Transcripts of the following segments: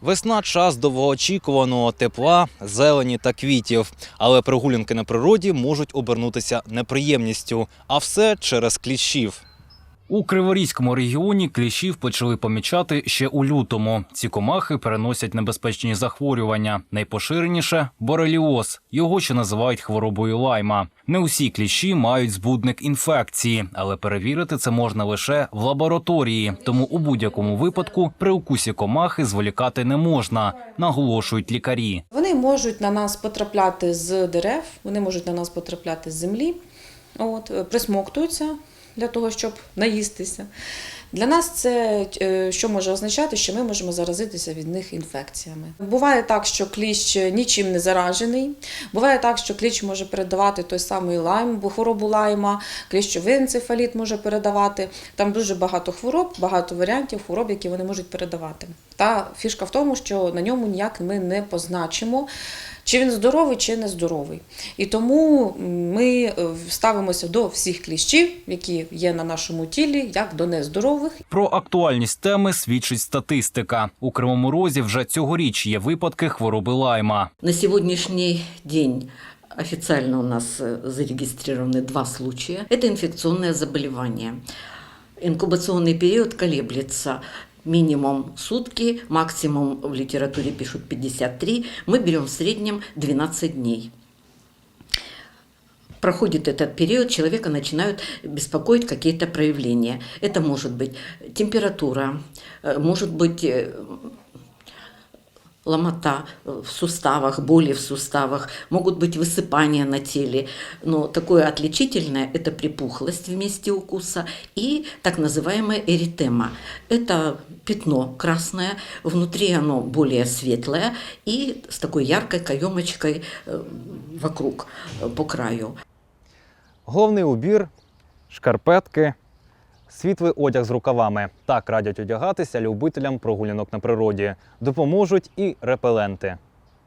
Весна час довгоочікуваного тепла, зелені та квітів. Але прогулянки на природі можуть обернутися неприємністю, а все через кліщів. У Криворізькому регіоні кліщів почали помічати ще у лютому. Ці комахи переносять небезпечні захворювання. Найпоширеніше бореліоз. Його ще називають хворобою лайма. Не усі кліщі мають збудник інфекції, але перевірити це можна лише в лабораторії. Тому у будь-якому випадку при укусі комахи зволікати не можна, наголошують лікарі. Вони можуть на нас потрапляти з дерев, вони можуть на нас потрапляти з землі, от, присмоктуються для того, щоб наїстися. Для нас це е, що може означати, що ми можемо заразитися від них інфекціями. Буває так, що кліщ нічим не заражений. Буває так, що кліщ може передавати той самий лайм, бо хворобу лайма, кліщовий енцефаліт може передавати. Там дуже багато хвороб, багато варіантів хвороб, які вони можуть передавати. Та фішка в тому, що на ньому ніяк ми не позначимо Чи він здоровий, чи не здоровий. І тому ми е, ставимося до всіх кліщів, які є на нашому тілі, як до нездорових. Про актуальність теми свідчить статистика. У Кривому Розі вже цьогоріч є випадки хвороби лайма. На сегодняшний день официально у нас э, зарегистрированы два случая. Это инфекционное заболевание. Инкубационный период колеблется минимум сутки, максимум в литературе пишут 53. Мы берем в среднем 12 дней. Проходит этот период, человека начинают беспокоить какие-то проявления. Это может быть температура, э, может быть э, ломота в суставах, боли в суставах, могут быть высыпания на теле. Но такое отличительное – это припухлость в месте укуса и так называемая эритема. Это пятно красное, внутри оно более светлое и с такой яркой каемочкой э, вокруг, э, по краю. Головний убір, шкарпетки, світлий одяг з рукавами. Так радять одягатися любителям прогулянок на природі. Допоможуть і репеленти.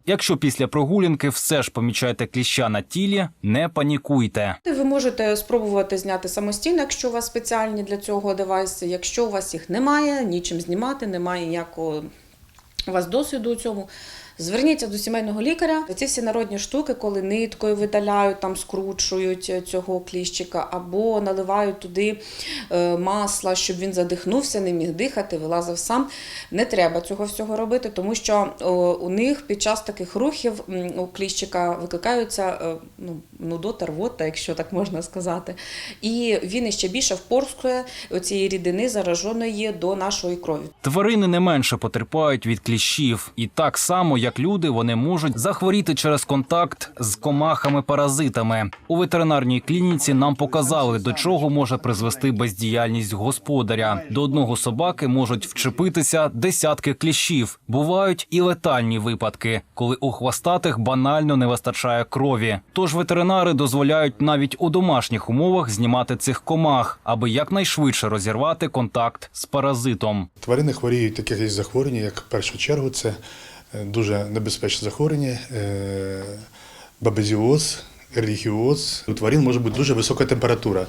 Якщо після прогулянки все ж помічаєте кліща на тілі, не панікуйте. Ви можете спробувати зняти самостійно, якщо у вас спеціальні для цього девайси. Якщо у вас їх немає, нічим знімати, немає ніякого у вас досвіду у цьому. Зверніться до сімейного лікаря. Ці всі народні штуки, коли ниткою видаляють, там скручують цього кліщика, або наливають туди е, масла, щоб він задихнувся, не міг дихати, вилазив сам. Не треба цього всього робити, тому що у них під час таких рухів у кліщика викликаються е, ну, нудота, рвота, якщо так можна сказати. І він іще більше впорскує цієї рідини зараженої до нашої крові. Тварини не менше потерпають від кліщів, і так само, як люди, вони можуть захворіти через контакт з комахами-паразитами. У ветеринарній клініці нам показали, до чого може призвести бездіяльність господаря. До одного собаки можуть вчепитися десятки кліщів. Бувають і летальні випадки, коли у хвостатих банально не вистачає крові. Тож ветеринари дозволяють навіть у домашніх умовах знімати цих комах, аби якнайшвидше розірвати контакт з паразитом. Тварини хворіють таке захворювання, як в першу чергу, це дуже небезпечне захворювання, е, бабезіоз, релігіоз. У тварин може бути дуже висока температура.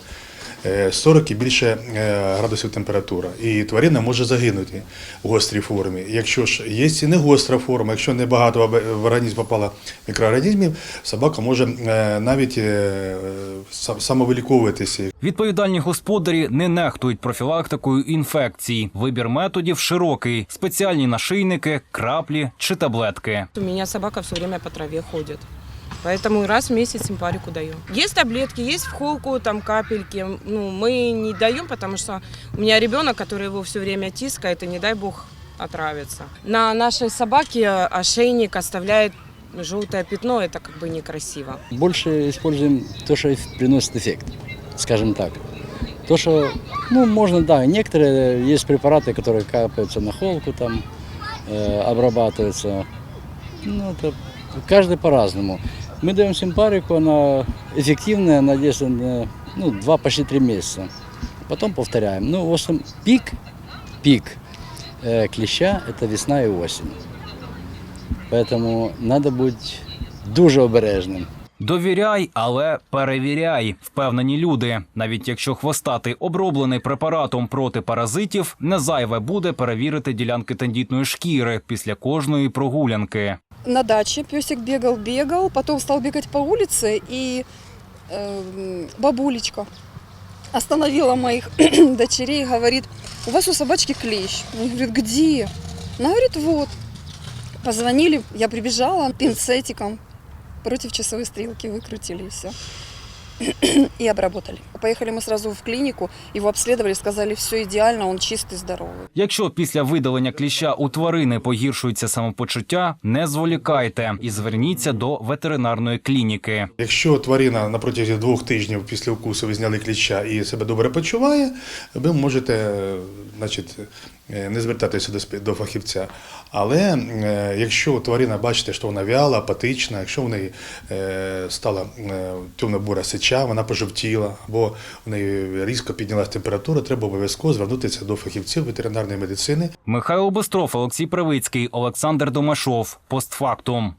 Е, 40 і більше е, градусів температура. І тварина може загинути в гострій формі. Якщо ж є і не гостра форма, якщо не багато в- організм попало мікроорганізмів, собака може е, навіть е, сам- самовиліковуватися. Відповідальні господарі не нехтують профілактикою інфекцій. Вибір методів широкий: спеціальні нашийники, краплі чи таблетки. У меня собака все время по траве ходит. Поэтому раз в месяц симпарику даю. Есть таблетки, есть в холку, там капельки. Ну, мы не даем, потому что у меня ребенок, который его все время тискает, и не дай бог отравится. На нашей собаке ошейник оставляет желтое пятно, это как бы некрасиво. Больше используем то, что приносит эффект, скажем так. То, что, ну, можно, да, некоторые есть препараты, которые капаются на холку, там, э, обрабатываются. Ну, это каждый по-разному. Мы даем симпарику, она эффективная, она действует на, ну, два, почти три месяца. Потом повторяем. Ну, в основном пик, пик э, клеща – это весна и осень. Поэтому надо быть дуже обережним. Довіряй, але перевіряй, впевнені люди. Навіть якщо хвостатий оброблений препаратом проти паразитів, не зайве буде перевірити ділянки тендітної шкіри після кожної прогулянки. на даче песик бегал, бегал, потом стал бегать по улице, и э, бабулечка остановила моих дочерей и говорит, у вас у собачки клещ. Они говорят, где? Она говорит, вот. Позвонили, я прибежала пинцетиком против часовой стрелки, выкрутили и все И обработали. Поехали мы сразу в клинику, его обследовали, сказали, все идеально, он чистый, здоровый. Якщо після видалення кліща у тварини погіршується самопочуття, не зволікайте і зверніться до ветеринарної клініки. Якщо тварина на протязі двох тижнів після укусу ви зняли кліща і себе добре почуває, ви можете е, значить, е, не звертатися до, спе- до фахівця. Але е, якщо тварина бачите, що вона вяла, апатична, якщо в неї е, стала е, темно-бура сеча, вона пожовтіла, або в неї різко піднялася температура, треба обов'язково звернутися до фахівців ветеринарної медицини. Михайло Бостров, Олексій Привицький, Олександр Домашов. Постфактум.